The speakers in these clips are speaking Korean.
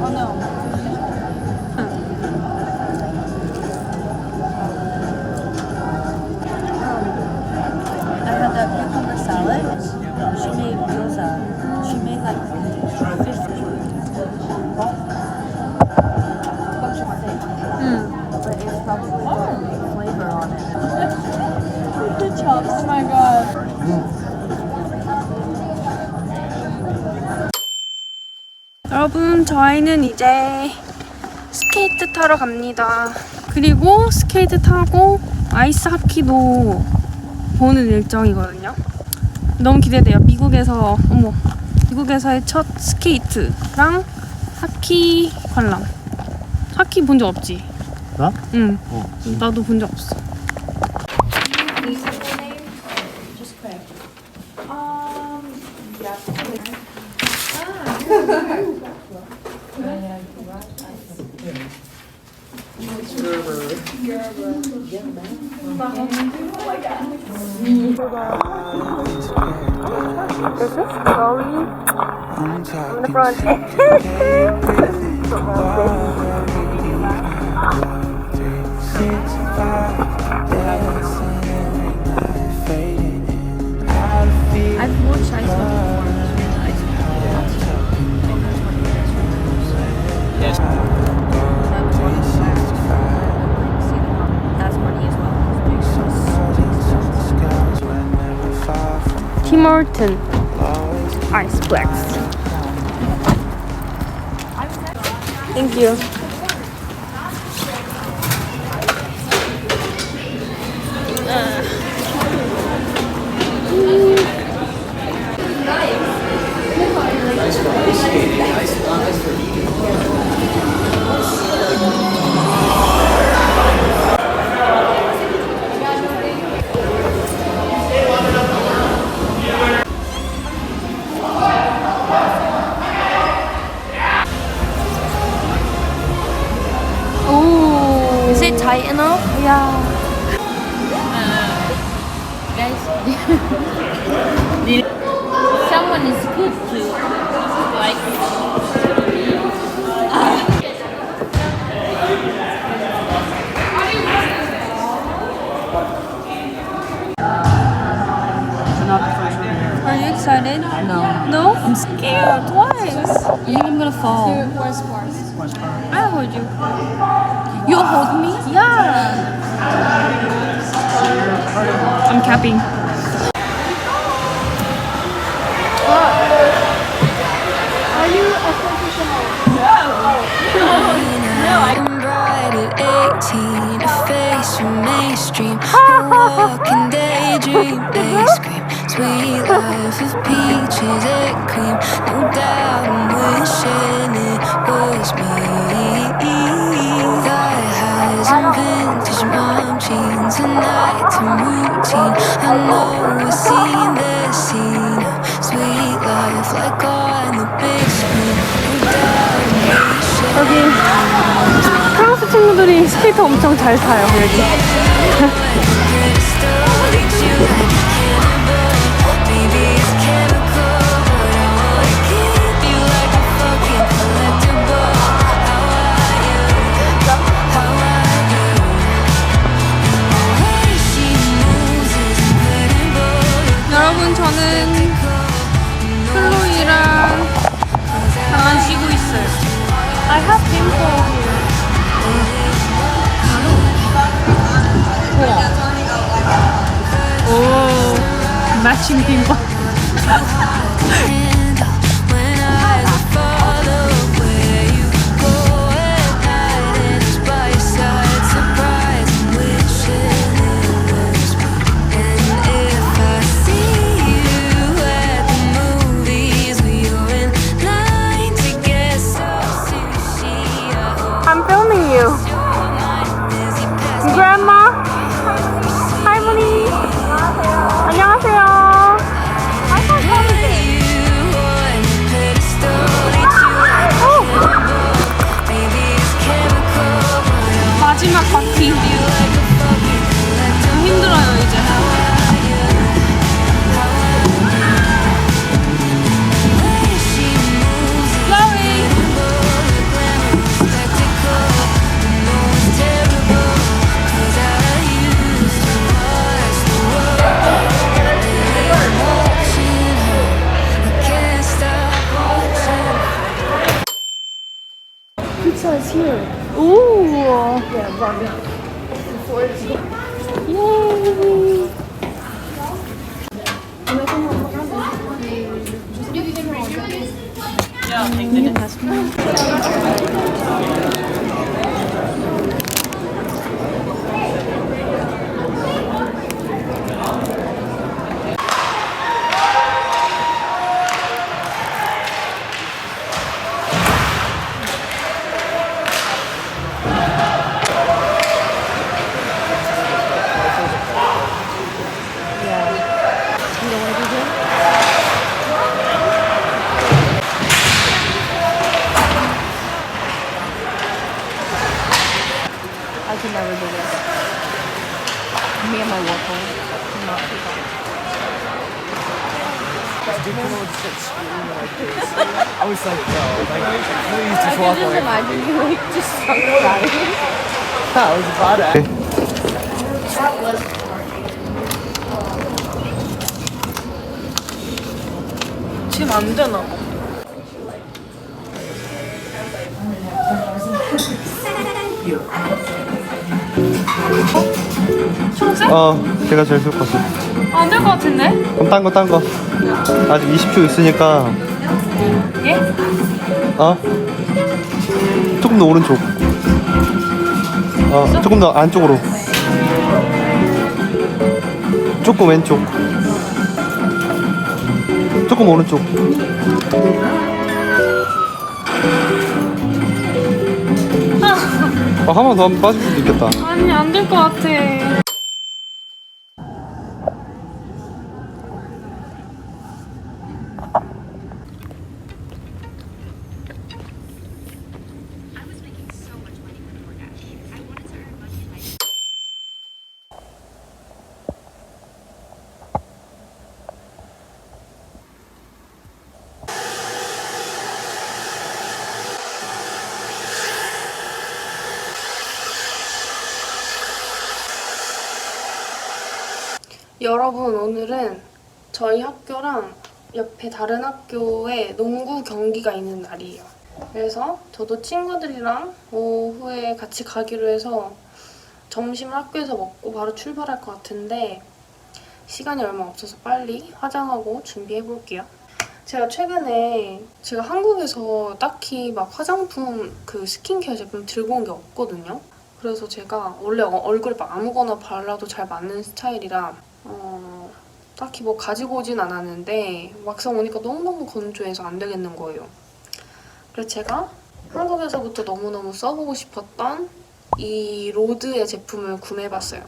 Ou não? 저희는 이제 스케이트 타러 갑니다. 그리고 스케이트 타고 아이스 하키도 보는 일정이거든요. 너무 기대돼요. 미국에서, 어머, 미국에서의 첫 스케이트랑 하키 관람. 하키 본 적 없지? 나? 응. 어. 나도 본 적 없어. From the front. Six, five. Tim Horton Iceplex. Thank you. Scared twice. I think I'm gonna fall. Worst parts. I'll hold you. You'll hold me? Yeah. I'm capping. I'm bright at 18, a face from mainstream. A walking daydream, they scream. Sweet life of peaches and cream. No doubt I'm wishing it was me. Thigh highs and vintage mom jeans, a nighttime routine. I know I've seen the scene. Sweet life like on the big screen. No doubt I'm wishing. 여기 프랑스 친구들이 스케이트 엄청 잘 타요, 여기. I was about to. 지금 안 되나 봐. 어, 걔가 제일 좋을 것 같아. 안될 것 같은데? 그럼 딴 거, 딴 거. 아직 20초 있으니까. 예? 어? 조금 더 오른쪽. 어, 조금 더 안쪽으로. 조금 왼쪽. 조금 오른쪽. 어, 한번 더 빠질 수도 있겠다. 아니 안 될 것 같아. 여러분 오늘은 저희 학교랑 옆에 다른 학교에 농구 경기가 있는 날이에요. 그래서 저도 친구들이랑 오후에 같이 가기로 해서 점심을 학교에서 먹고 바로 출발할 것 같은데 시간이 얼마 없어서 빨리 화장하고 준비해 볼게요. 제가 최근에 제가 한국에서 딱히 막 화장품 그 스킨케어 제품 들고 온 게 없거든요. 그래서 제가 원래 어- 얼굴에 막 아무거나 발라도 잘 맞는 스타일이라 어, 딱히 뭐 가지고 오진 않았는데 막상 오니까 너무너무 건조해서 안 되겠는 거예요. 그래서 제가 한국에서부터 너무너무 써보고 싶었던 이 로드의 제품을 구매해봤어요.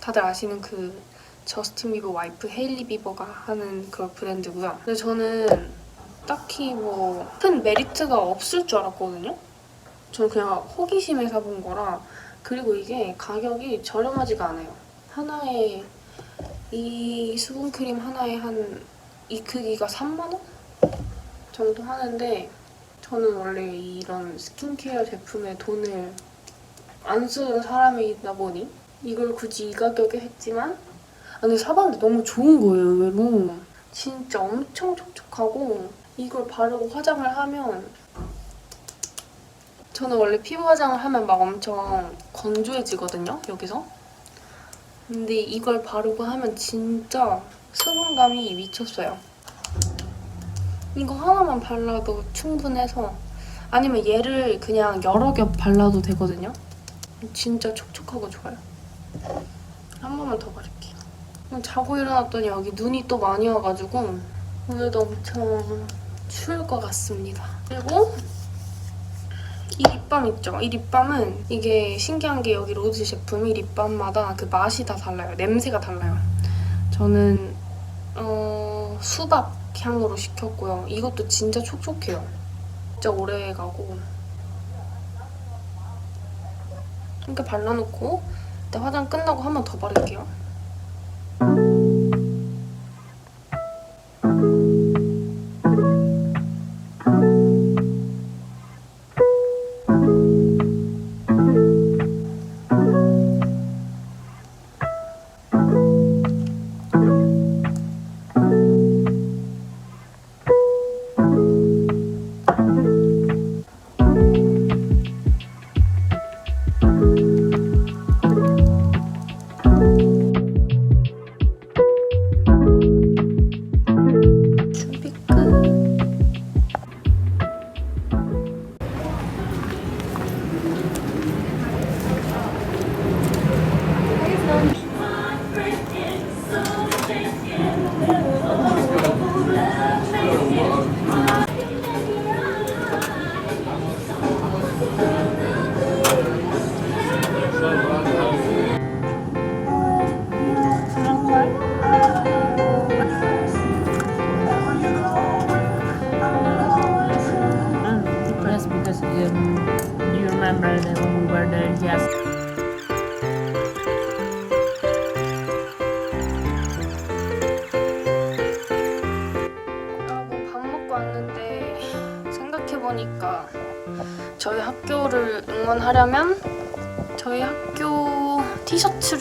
다들 아시는 그 저스틴 비버 와이프 헤일리 비버가 하는 그 브랜드고요. 근데 저는 딱히 뭐 큰 메리트가 없을 줄 알았거든요. 저는 그냥 호기심에 사본 거라 그리고 이게 가격이 저렴하지가 않아요. 하나에 이 수분크림 하나에 한 이 크기가 3만 원? 정도 하는데 저는 원래 이런 스킨케어 제품에 돈을 안 쓰는 사람이다 보니 이걸 굳이 이 가격에 했지만 아, 근데 사봤는데 너무 좋은 거예요 의외로 진짜 엄청 촉촉하고 이걸 바르고 화장을 하면 저는 원래 피부 화장을 하면 막 엄청 건조해지거든요 여기서 근데 이걸 바르고 하면 진짜 수분감이 미쳤어요. 이거 하나만 발라도 충분해서 아니면 얘를 그냥 여러 겹 발라도 되거든요. 진짜 촉촉하고 좋아요. 한 번만 더 바를게요. 자고 일어났더니 여기 눈이 또 많이 와가지고 오늘도 엄청 추울 것 같습니다. 그리고 이 립밤 있죠? 이 립밤은 이게 신기한 게 여기 로즈 제품이 립밤마다 그 맛이 다 달라요. 냄새가 달라요. 저는 어, 수박 향으로 시켰고요. 이것도 진짜 촉촉해요. 진짜 오래 가고 이렇게 발라놓고 화장 끝나고 한 번 더 바를게요.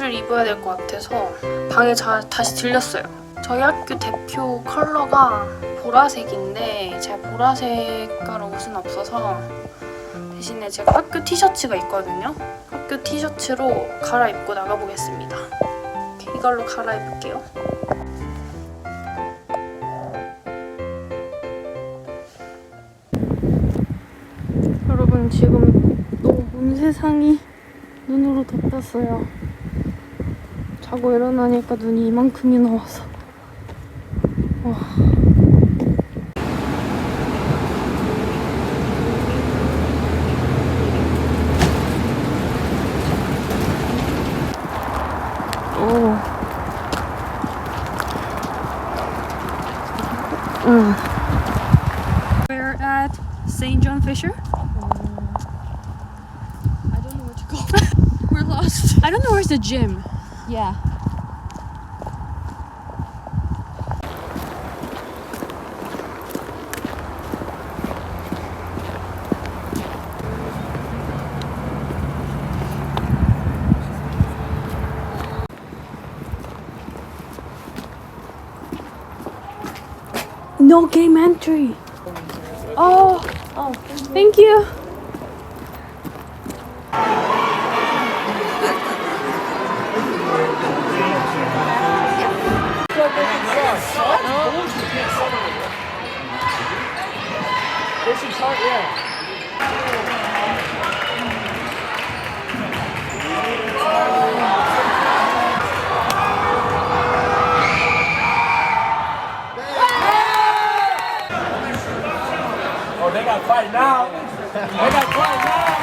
셔츠를 입어야 될 것 같아서 방에 자, 다시 들렸어요. 저희 학교 대표 컬러가 보라색인데 제가 보라색 가루 옷은 없어서 대신에 제가 학교 티셔츠가 있거든요. 학교 티셔츠로 갈아입고 나가보겠습니다. 이걸로 갈아입을게요. 여러분 지금 온 세상이 눈으로 덮였어요. 자고 일어나니까 눈이 이만큼이나 와서 와. 오. 응. We're at St. John Fisher. I don't know what to go. We're lost. I don't know where's the gym. Yeah. No game entry. Oh, oh, thank you. Oh, they got quiet now. They got quiet now.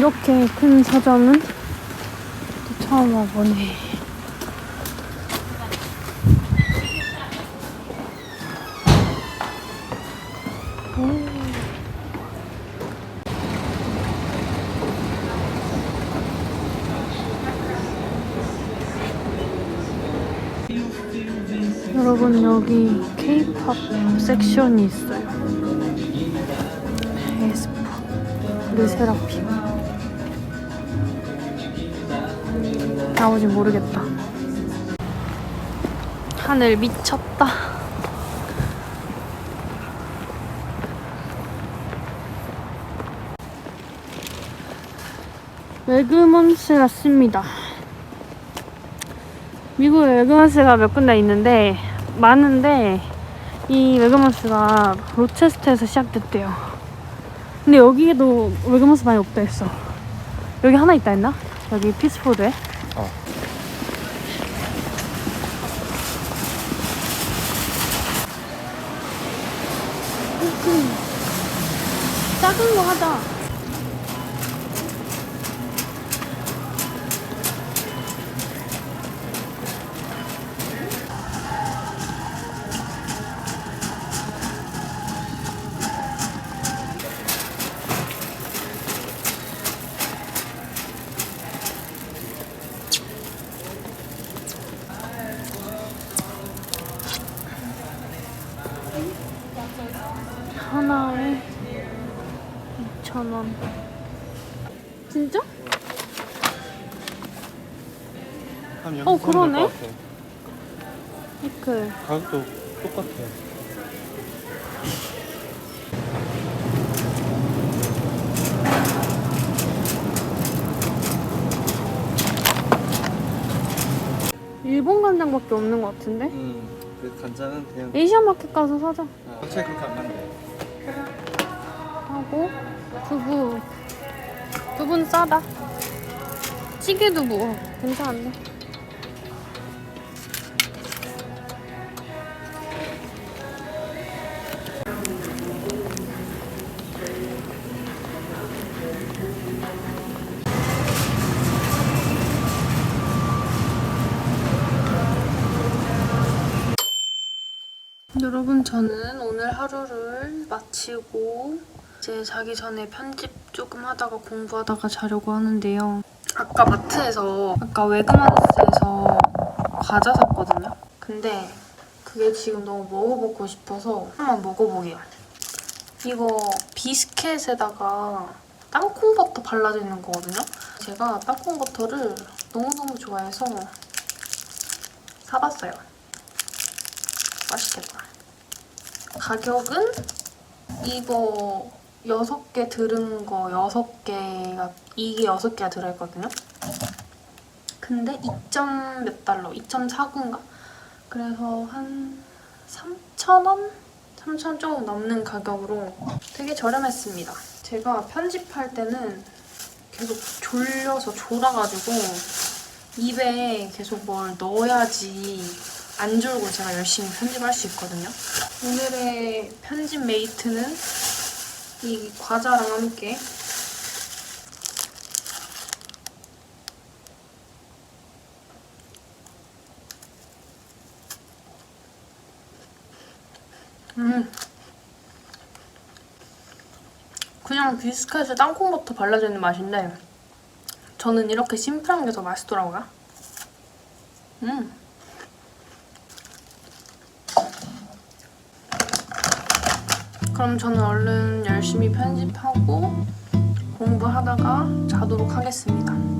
이렇게 큰 서점은 또 처음 와보네. 여러분 여기 K-pop 섹션이 있어요. 에스파, 르세라핌. 나오지 모르겠다. 하늘 미쳤다. 외그먼스 같습니다. 미국에 외그먼스가 몇 군데 있는데 많은데 이 외그먼스가 로체스터에서 시작됐대요. 근데 여기에도 외그먼스 많이 없다 했어. 여기 하나 있다 했나? 여기 피스포드에. 어. 작은 거 하자. 원. 진짜? 한 어, 그러네. 피클. 가격도 똑같아. 일본 간장밖에 없는 것 같은데? 음, 그 간장은 그냥 에이시아 마켓 가서 사자. 어차피 그렇게 안 맞네. 하고 두부. 두부는 싸다. 찌개 두부. 어, 괜찮은데? 여러분 저는 오늘 하루를 마치고 이제 자기 전에 편집 조금 하다가 공부하다가 자려고 하는데요. 아까 마트에서 아까 외그마스에서 과자 샀거든요. 근데 그게 지금 너무 먹어보고 싶어서 한번 먹어보게요. 이거 비스켓에다가 땅콩버터 발라져 있는 거거든요. 제가 땅콩버터를 너무너무 좋아해서 사봤어요. 맛있겠다. 가격은 이거 6개 들은 거 6개가 이게 6개가 들어있거든요. 근데 2점 몇 달러? 2.49인가? 그래서 한 3,000원? 3,000원 조금 넘는 가격으로 되게 저렴했습니다. 제가 편집할 때는 계속 졸려서 졸아가지고 입에 계속 뭘 넣어야지 안 졸고 제가 열심히 편집할 수 있거든요. 오늘의 편집 메이트는 이 과자랑 함께 음 그냥 비스켓에 땅콩버터 발라져 있는 맛인데 저는 이렇게 심플한 게 더 맛있더라고요. 음. 그럼 저는 얼른 열심히 편집하고 공부하다가 자도록 하겠습니다.